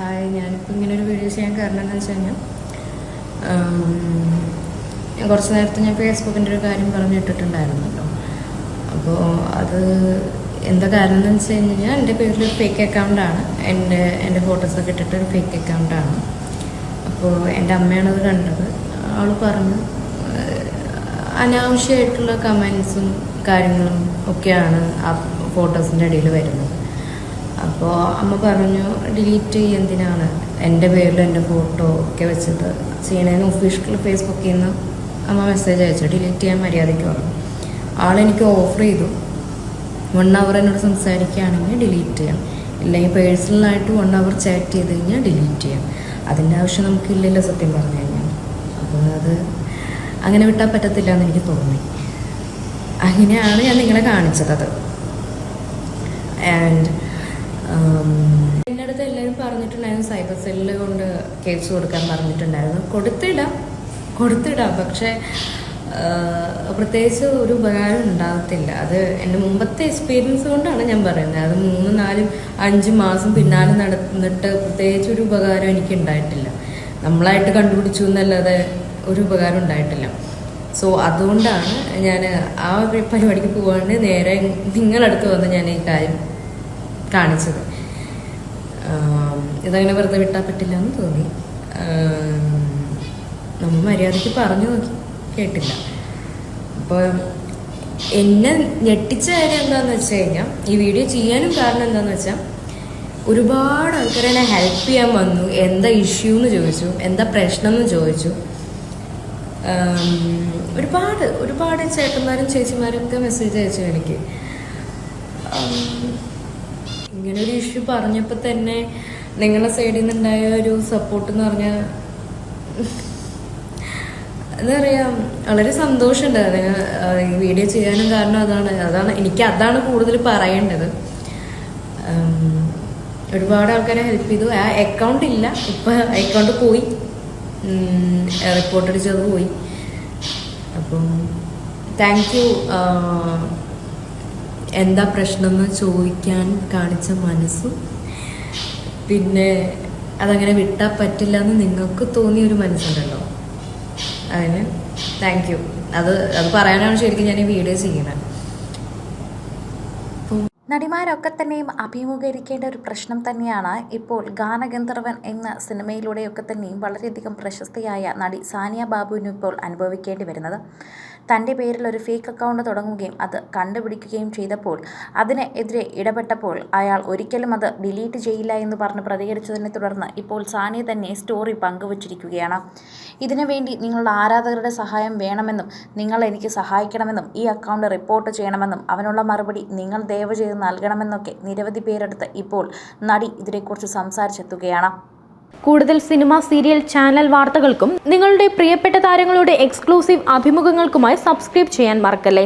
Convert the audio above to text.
Hi ഞാനിപ്പോൾ ഇങ്ങനെ ഒരു വീഡിയോ ചെയ്യാൻ കാരണം എന്താ വെച്ച് കഴിഞ്ഞാൽ കുറച്ച് നേരത്തെ ഞാൻ ഫേസ്ബുക്കിന്റെ ഒരു കാര്യം പറഞ്ഞിട്ടിട്ടുണ്ടായിരുന്നല്ലോ അപ്പോൾ അത് എന്താ കാരണം എന്ന് വെച്ച് കഴിഞ്ഞാൽ എന്റെ പേരിൽ ഒരു ഫേക്ക് അക്കൗണ്ടാണ് എന്റെ എന്റെ ഫോട്ടോസൊക്കെ ഇട്ടിട്ട് ഒരു ഫേക്ക് അക്കൗണ്ടാണ് അപ്പോൾ എന്റെ അമ്മയാണത് കണ്ടത്. അവൾ പറഞ്ഞു "ഏഹ്, അനാവശ്യമായിട്ടുള്ള കമൻസും കാര്യങ്ങളും ഒക്കെയാണ് ആ ഫോട്ടോസിന്റെ ഇടയിൽ വരുന്നത്. അപ്പോൾ അമ്മ പറഞ്ഞു ഡിലീറ്റ് ചെയ്യ എന്തിനാണ്? എന്റെ പേരിൽ എന്റെ ഫോട്ടോ ഒക്കെ വെച്ചിട്ട് ചെയ്യണേന്ന് ഒഫീഷ്യൽ ഫേസ്ബുക്കിൽ നിന്ന് അമ്മ മെസ്സേജ് അയച്ചു ഡിലീറ്റ് ചെയ്യാൻ മര്യാദയ്ക്ക് പറഞ്ഞു. ആളെനിക്ക് ഓഫർ ചെയ്തു. വൺ അവർ എന്നോട് സംസാരിക്കുകയാണെങ്കിൽ ഡിലീറ്റ് ചെയ്യാം. ഇല്ലെങ്കിൽ പേഴ്സണലായിട്ട് വൺ അവർ ചാറ്റ് ചെയ്ത് കഴിഞ്ഞാൽ ഡിലീറ്റ് ചെയ്യാം. അതിന്റെ ആവശ്യം നമുക്കില്ലല്ലോ സത്യം പറഞ്ഞു കഴിഞ്ഞാൽ. അപ്പോൾ അത് അങ്ങനെ വിട്ടാൽ പറ്റത്തില്ല എന്ന് എനിക്ക് തോന്നി. അങ്ങനെയാണ് ഞാൻ നിങ്ങളെ കാണിച്ചത് അത്. ആൻഡ് എന്റെ അടുത്ത് എല്ലാവരും പറഞ്ഞിട്ടുണ്ടായിരുന്നു സൈബർ സെല്ലിൽ കൊണ്ട് കേസ് കൊടുക്കാൻ പറഞ്ഞിട്ടുണ്ടായിരുന്നു. കൊടുത്തിടാം. കൊടുത്തിടാം. പക്ഷെ പ്രത്യേകിച്ച് ഒരു ഉപകാരം ഉണ്ടാകത്തില്ല. അത് എന്റെ മുമ്പത്തെ എക്സ്പീരിയൻസ് കൊണ്ടാണ് ഞാൻ പറയുന്നത്. അത് മൂന്ന് നാലും അഞ്ച് മാസം പിന്നാലെ നടന്നിട്ട് പ്രത്യേകിച്ച് ഒരു ഉപകാരം എനിക്ക് ഉണ്ടായിട്ടില്ല. നമ്മളായിട്ട് കണ്ടുപിടിച്ചു എന്നല്ലാതെ ഒരു ഉപകാരം ഉണ്ടായിട്ടില്ല. സോ അതുകൊണ്ടാണ് ഞാൻ ആ പരിപാടിക്ക് പോകാണ്ട് നേരെ നിങ്ങളടുത്ത് വന്ന് ഞാൻ ഈ കാര്യം കാണിച്ചത്. ഇതങ്ങനെ വെറുതെ വിട്ടാൽ പറ്റില്ല എന്ന് തോന്നി നമ്മൾ മര്യാദയ്ക്ക് പറഞ്ഞു നോക്കി കേട്ടില്ല. അപ്പോൾ എന്നെ ഞെട്ടിച്ച കാര്യം എന്താണെന്ന് വെച്ച് കഴിഞ്ഞാൽ ഈ വീഡിയോ ചെയ്യാനും കാരണം എന്താണെന്ന് വെച്ചാൽ ഒരുപാട് ആൾക്കാർ എന്നെ ഹെൽപ്പ് ചെയ്യാൻ വന്നു. എന്താ ഇഷ്യൂ എന്ന് ചോദിച്ചു എന്താ പ്രശ്നം എന്ന് ചോദിച്ചു. ഒരുപാട് ഒരുപാട് ചേട്ടന്മാരും ചേച്ചിമാരും ഒക്കെ മെസ്സേജ് അയച്ചു എനിക്ക്. ഇങ്ങനെ ഒരു ഇഷ്യൂ പറഞ്ഞപ്പോൾ തന്നെ നിങ്ങളുടെ സൈഡിൽ നിന്നുണ്ടായ ഒരു സപ്പോർട്ട് എന്ന് പറഞ്ഞാൽ എന്താ പറയുക വളരെ സന്തോഷമുണ്ട് നിങ്ങൾ ഈ വീഡിയോ ചെയ്യാനും കാരണം അതാണ്. അതാണ് എനിക്ക് അതാണ് കൂടുതൽ പറയേണ്ടത്. ഒരുപാട് ആൾക്കാരെ ഹെൽപ്പ് ചെയ്തു. ആ അക്കൗണ്ട് ഇല്ല. ഇപ്പം അക്കൗണ്ട് പോയി. റിപ്പോർട്ട് അടിച്ചത് പോയി. അപ്പം താങ്ക് യു എന്താ പ്രശ്നം എന്ന് ചോദിക്കാൻ കാണിച്ച മനസ്സും? പിന്നെ അതങ്ങനെ വിട്ടാൽ പറ്റില്ല എന്ന് നിങ്ങൾക്ക് തോന്നിയ ഒരു മനസ്സുണ്ടല്ലോ? അതിന് താങ്ക് യു അത് അത് പറയാനാണ് ശരിക്കും ഞാൻ ഈ വീഡിയോ ചെയ്യണത് നടിമാരൊക്കെ തന്നെയും അഭിമുഖീകരിക്കേണ്ട ഒരു പ്രശ്നം തന്നെയാണ് ഇപ്പോൾ ഗാനഗന്ധർവൻ എന്ന സിനിമയിലൂടെയൊക്കെ തന്നെയും വളരെയധികം പ്രശസ്തിയായ നടി സാനിയ ബാബുവിന് ഇപ്പോൾ അനുഭവിക്കേണ്ടി വരുന്നത്. തന്റെ പേരിൽ ഒരു ഫേക്ക് അക്കൗണ്ട് തുടങ്ങുകയും അത് കണ്ടുപിടിക്കുകയും ചെയ്തപ്പോൾ അതിനെതിരെ ഇടപെട്ടപ്പോൾ അയാൾ ഒരിക്കലും അത് ഡിലീറ്റ് ചെയ്യില്ല എന്ന് പറഞ്ഞ് പ്രതികരിച്ചതിനെ തുടർന്ന് ഇപ്പോൾ സാനിയ തന്നെ സ്റ്റോറി പങ്കുവച്ചിരിക്കുകയാണ്. ഇതിനു വേണ്ടി നിങ്ങളുടെ ആരാധകരുടെ സഹായം വേണമെന്നും നിങ്ങൾ എനിക്ക് സഹായിക്കണമെന്നും ഈ അക്കൗണ്ട് റിപ്പോർട്ട് ചെയ്യണമെന്നും അവനുള്ള മറുപടി നിങ്ങൾ ദയവ് ചെയ്ത് നൽകണമെന്നൊക്കെ നിരവധി പേരെടുത്ത് ഇപ്പോൾ നടി ഇതിനെക്കുറിച്ച് സംസാരിച്ചെത്തുകയാണ്. കൂടുതൽ സിനിമ സീരിയൽ ചാനൽ വാർത്തകൾക്കും നിങ്ങളുടെ പ്രിയപ്പെട്ട താരങ്ങളുടെ എക്സ്ക്ലൂസീവ് അഭിമുഖങ്ങൾക്കുമായി സബ്സ്ക്രൈബ് ചെയ്യാൻ മറക്കല്ലേ?